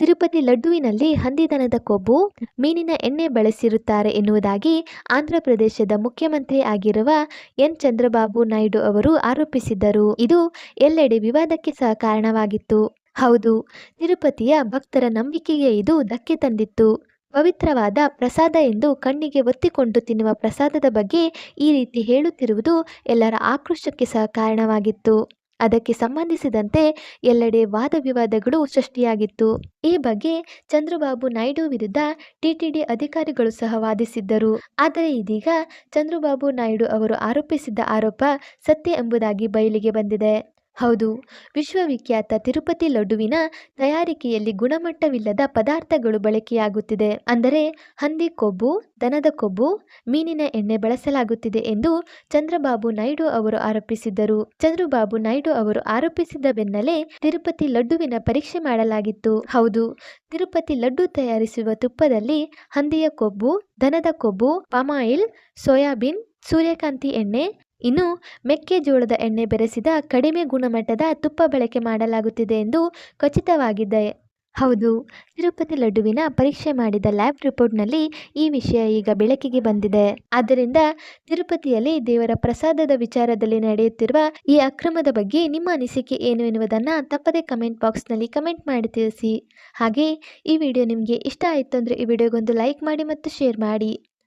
ತಿರುಪತಿ ಲಡ್ಡುವಿನಲ್ಲಿ ಹಂದಿದನದ ಕೊಬ್ಬು ಮೀನಿನ ಎಣ್ಣೆ ಬಳಸಿರುತ್ತಾರೆ ಎನ್ನುವುದಾಗಿ ಆಂಧ್ರಪ್ರದೇಶದ ಮುಖ್ಯಮಂತ್ರಿ ಆಗಿರುವ ಎನ್. ಚಂದ್ರಬಾಬು ನಾಯ್ಡು ಅವರು ಆರೋಪಿಸಿದ್ದರು. ಇದು ಎಲ್ಲೆಡೆ ವಿವಾದಕ್ಕೆ ಸಹ ಕಾರಣವಾಗಿತ್ತು. ಹೌದು, ತಿರುಪತಿಯ ಭಕ್ತರ ನಂಬಿಕೆಗೆ ಇದು ಧಕ್ಕೆ ತಂದಿತ್ತು. ಪವಿತ್ರವಾದ ಪ್ರಸಾದ ಎಂದು ಕಣ್ಣಿಗೆ ಒತ್ತಿಕೊಂಡು ತಿನ್ನುವ ಪ್ರಸಾದದ ಬಗ್ಗೆ ಈ ರೀತಿ ಹೇಳುತ್ತಿರುವುದು ಎಲ್ಲರ ಆಕ್ರೋಶಕ್ಕೆ ಸಹ ಕಾರಣವಾಗಿತ್ತು. ಅದಕ್ಕೆ ಸಂಬಂಧಿಸಿದಂತೆ ಎಲ್ಲೆಡೆ ವಾದ ವಿವಾದಗಳು ಸೃಷ್ಟಿಯಾಗಿತ್ತು. ಈ ಬಗ್ಗೆ ಚಂದ್ರಬಾಬು ನಾಯ್ಡು ವಿರುದ್ಧ ಟಿಟಿಡಿ ಅಧಿಕಾರಿಗಳು ಸಹ ವಾದಿಸಿದ್ದರು. ಆದರೆ ಇದೀಗ ಚಂದ್ರಬಾಬು ನಾಯ್ಡು ಅವರು ಆರೋಪಿಸಿದ್ದ ಆರೋಪ ಸತ್ಯ ಎಂಬುದಾಗಿ ಬಯಲಿಗೆ ಬಂದಿದೆ. ಹೌದು. ವಿಶ್ವವಿಖ್ಯಾತ ತಿರುಪತಿ ಲಡ್ಡುವಿನ ತಯಾರಿಕೆಯಲ್ಲಿ ಗುಣಮಟ್ಟವಿಲ್ಲದ ಪದಾರ್ಥಗಳು ಬಳಕೆಯಾಗುತ್ತಿದೆ. ಅಂದರೆ ಹಂದಿ ಕೊಬ್ಬು, ದನದ ಕೊಬ್ಬು, ಮೀನಿನ ಎಣ್ಣೆ ಬಳಸಲಾಗುತ್ತಿದೆ ಎಂದು ಚಂದ್ರಬಾಬು ನಾಯ್ಡು ಅವರು ಆರೋಪಿಸಿದ್ದರು. ಚಂದ್ರಬಾಬು ನಾಯ್ಡು ಅವರು ಆರೋಪಿಸಿದ ಬೆನ್ನಲ್ಲೇ ತಿರುಪತಿ ಲಡ್ಡುವಿನ ಪರೀಕ್ಷೆ ಮಾಡಲಾಗಿತ್ತು. ಹೌದು, ತಿರುಪತಿ ಲಡ್ಡು ತಯಾರಿಸುವ ತುಪ್ಪದಲ್ಲಿ ಹಂದಿಯ ಕೊಬ್ಬು, ದನದ ಕೊಬ್ಬು, ಪಾಮಾಯಿಲ್, ಸೋಯಾಬೀನ್, ಸೂರ್ಯಕಾಂತಿ ಎಣ್ಣೆ ಇನ್ನು ಮೆಕ್ಕೆಜೋಳದ ಎಣ್ಣೆ ಬೆರೆಸಿದ ಕಡಿಮೆ ಗುಣಮಟ್ಟದ ತುಪ್ಪ ಬಳಕೆ ಮಾಡಲಾಗುತ್ತಿದೆ ಎಂದು ಖಚಿತವಾಗಿದೆ. ಹೌದು, ತಿರುಪತಿ ಲಡ್ಡುವಿನ ಪರೀಕ್ಷೆ ಮಾಡಿದ ಲ್ಯಾಬ್ ರಿಪೋರ್ಟ್ನಲ್ಲಿ ಈ ವಿಷಯ ಈಗ ಬೆಳಕಿಗೆ ಬಂದಿದೆ. ಆದ್ದರಿಂದ ತಿರುಪತಿಯಲ್ಲಿ ದೇವರ ಪ್ರಸಾದದ ವಿಚಾರದಲ್ಲಿ ನಡೆಯುತ್ತಿರುವ ಈ ಅಕ್ರಮದ ಬಗ್ಗೆ ನಿಮ್ಮ ಅನಿಸಿಕೆ ಏನು ಎನ್ನುವುದನ್ನು ತಪ್ಪದೇ ಕಮೆಂಟ್ ಬಾಕ್ಸ್ನಲ್ಲಿ ಕಮೆಂಟ್ ಮಾಡಿ ತಿಳಿಸಿ. ಹಾಗೆ ಈ ವಿಡಿಯೋ ನಿಮಗೆ ಇಷ್ಟ ಆಯಿತು ಅಂದರೆ ಈ ವಿಡಿಯೋಗೊಂದು ಲೈಕ್ ಮಾಡಿ ಮತ್ತು ಶೇರ್ ಮಾಡಿ.